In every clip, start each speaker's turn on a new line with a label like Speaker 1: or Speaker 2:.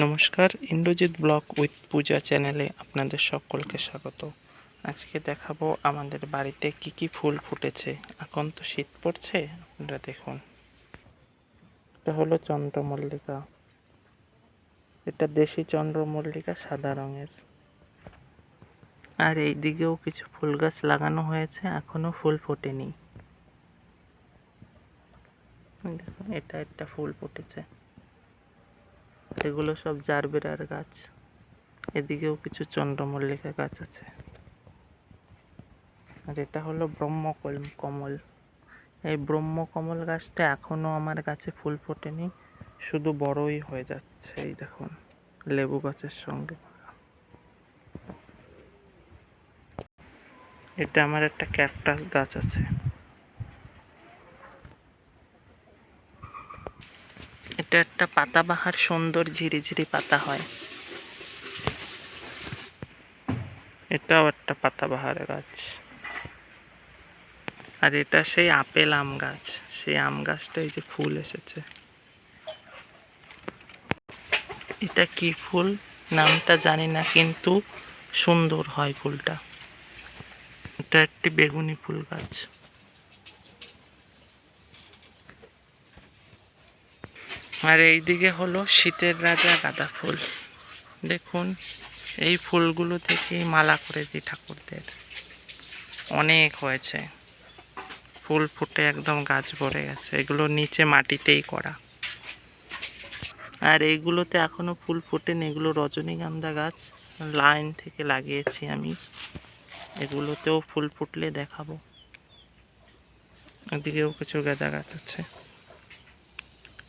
Speaker 1: নমস্কার, Indrajit blog with পূজা চ্যানেলে আপনাদের সকলকে স্বাগত। আজকে দেখাবো আমাদের বাড়িতে কি কি ফুল ফুটেছে। এখন তো শীত পড়ছে, আপনারা দেখুন। এটা হলো চন্দ্রমল্লিকা। এটা দেশি চন্দ্রমল্লিকা, সাদা রঙের। আর এই দিকেও কিছু ফুল গাছ লাগানো হয়েছে, এখনও ফুল ফোটেনি। দেখুন, এটা একটা ফুল ফুটেছে। এগুলো সব জারবেরার গাছ। এদিকেও কিছু চন্দ্রমল্লিকা গাছ আছে। আর এটা হলো ব্রহ্মকল, কমল। এই ব্রহ্মকমল গাছটা এখনও আমার গাছে ফুল ফোটেনি, শুধু বড়ই হয়ে যাচ্ছে, এই দেখুন, লেবু গাছের সঙ্গে। এটা আমার একটা ক্যাকটাস গাছ আছে। এটা একটা পাতাবাহার সুন্দর ঝিরিঝিরি পাতা হয়। এটাও একটা পাতাবাহার গাছ। আর এটা সেই আপেল আম গাছ। সেই আম গাছটা এই যে ফুল এসেছে। এটা কি ফুল? নামটা জানি না, কিন্তু সুন্দর হয় ফুলটা। এটা একটি বেগুনি ফুল গাছ। আর এইদিকে হলো শীতের রাজা গাঁদা ফুল। দেখুন, এই ফুলগুলো থেকে মালা করে দিই ঠাকুরদের। অনেক হয়েছে। ফুল ফুটে একদম গাছ ভরে গেছে। এগুলো নিচে মাটিতেই করা। আর এইগুলোতে এখনও ফুল ফোটেনি। এগুলো রজনীগন্ধা গাছ। লাইন থেকে লাগিয়েছি আমি। এগুলোতেও ফুল ফুটলে দেখাবো। এদিকেও কিছু গাঁদা গাছ আছে।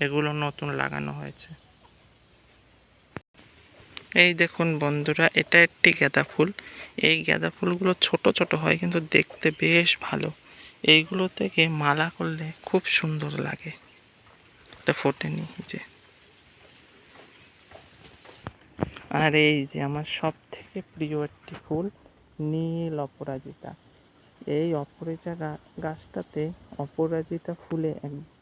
Speaker 1: এগুলো নতুন লাগানো হয়েছে। এই দেখুন বন্ধুরা, এটা একটি গাঁদা ফুল। এই গাঁদা ফুলগুলো ছোট ছোট হয়, কিন্তু দেখতে বেশ ভালো। এইগুলো থেকে মালা করলে খুব সুন্দর লাগে। এটা ফোটেনি যে। আর এই যে আমার সব থেকে প্রিয় একটি ফুল, নীল অপরাজিতা। এই অপরাজিতা গাছটাতে অপরাজিতা ফুলে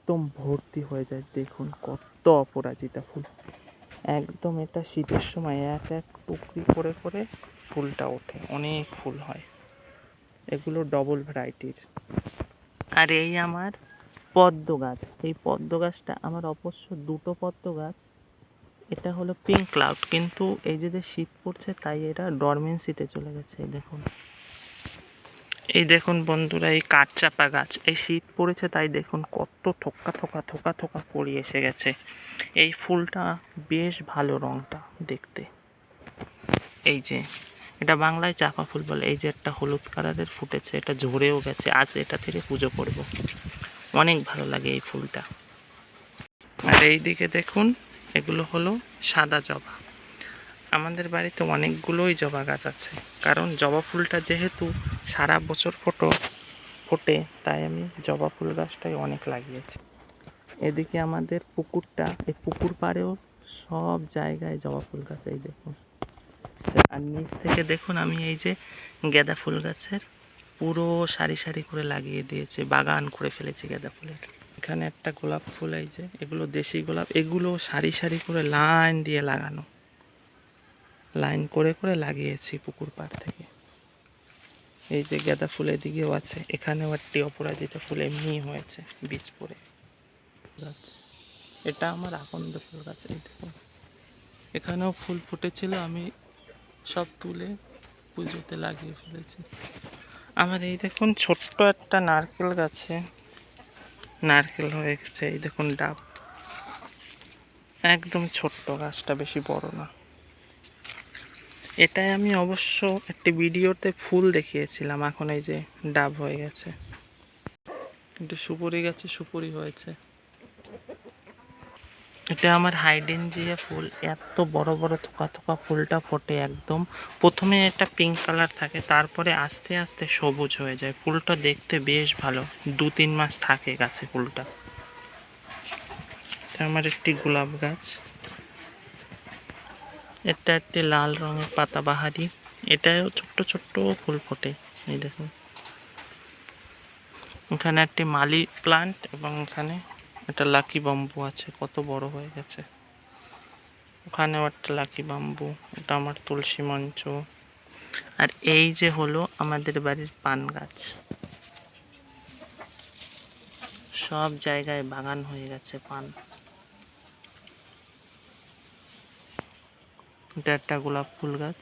Speaker 1: একদম ভর্তি হয়ে যায়। দেখুন কত অপরাজিতা ফুল। একদম এটা শীতের সময় এক এক টুকরি করে করে ফুলটা ওঠে। অনেক ফুল হয়। এগুলো ডবল ভ্যারাইটির আর এই আমার পদ্ম গাছ। এই পদ্ম গাছটা আমার অবশ্য দুটো পদ্ম গাছ। এটা হলো পিঙ্ক ক্লাউড কিন্তু এই যে শীত পড়ছে, তাই এটা ডরমেন্সিতে চলে গেছে। দেখুন। এই দেখুন বন্ধুরা, এই কাঠচাপা গাছ। এই শীত পড়েছে, তাই দেখুন কত থোকা থোকা থোকা থোকা করি এসে গেছে। এই ফুলটা বেশ ভালো রংটা দেখতে। এই যে, এটা বাংলায় চাপা ফুল বলে, এই যে একটা হলুদ কালারের ফুটেছে, এটা ঝরেও গেছে, আজ এটা থেকে পুজো করব। অনেক ভালো লাগে এই ফুলটা। আর এই দিকে দেখুন, এগুলো হলো সাদা জবা। আমাদের বাড়িতে অনেকগুলোই জবা গাছ আছে। কারণ জবা ফুলটা যেহেতু সারা বছর ফোটো, ফোটে, তাই আমি জবা ফুল গাছটাই অনেক লাগিয়েছি। এদিকে আমাদের পুকুরটা, এই পুকুর পাড়েও সব জায়গায় জবা ফুল গাছ, এই দেখুন। আর নিচ থেকে দেখুন আমি এই যে গাঁদা ফুল গাছের পুরো সারি সারি করে লাগিয়ে দিয়েছে, বাগান করে ফেলেছি গাঁদা ফুলের। এখানে একটা গোলাপ ফুল, এই যে, এগুলো দেশি গোলাপ, এগুলো সারি সারি করে লাইন দিয়ে লাগানো। লাইন করে করে লাগিয়েছি পুকুর পাড় থেকে। এই যে গাঁদা ফুলের দিকেও আছে, এখানেও একটি অপরাজিতা ফুল এমনি হয়েছে, বীজ গাছ। এটা আমার আকন্দ ফুল গাছ, এই দেখুন এখানেও ফুল ফুটেছিল, আমি সব তুলে পুজোতে লাগিয়ে ফেলেছি। আমার এই দেখুন ছোট্ট একটা নারকেল গাছে, নারকেল হয়ে গেছে, এই দেখুন ডাব। একদম ছোট্ট গাছটা, বেশি বড় না। এটাই আমি অবশ্য একটি ভিডিওতে ফুল দেখিয়েছিলাম, এখন এই যে ডাব হয়ে গেছে। কিন্তু সুপুরি গাছে সুপুরি হয়েছে। এটা আমার হাইডেনজিয়া ফুল, এত বড় বড় থোকা থোকা ফুলটা ফোটে একদম। প্রথমে একটা পিঙ্ক কালার থাকে, তারপরে আস্তে আস্তে সবুজ হয়ে যায়। ফুলটা দেখতে বেশ ভালো, দু তিন মাস থাকে গাছে ফুলটা। এটা আমার একটি গোলাপ গাছ। এটা একটি লাল রঙের পাতাবাহারি এটাও ছোট্ট ছোট্ট ফুল ফোটে, এই দেখুন। এখানে একটি মালি প্লান্ট এবং এখানে একটা লাকি বাম্বু আছে, কত বড় হয়ে গেছে। ওখানে একটা লাকি বাম্বু ওটা আমার তুলসী মঞ্চ। আর এই যে হলো আমাদের বাড়ির পান গাছ। সব জায়গায় বাগান হয়ে গেছে পান। এটা একটা গোলাপ ফুল গাছ।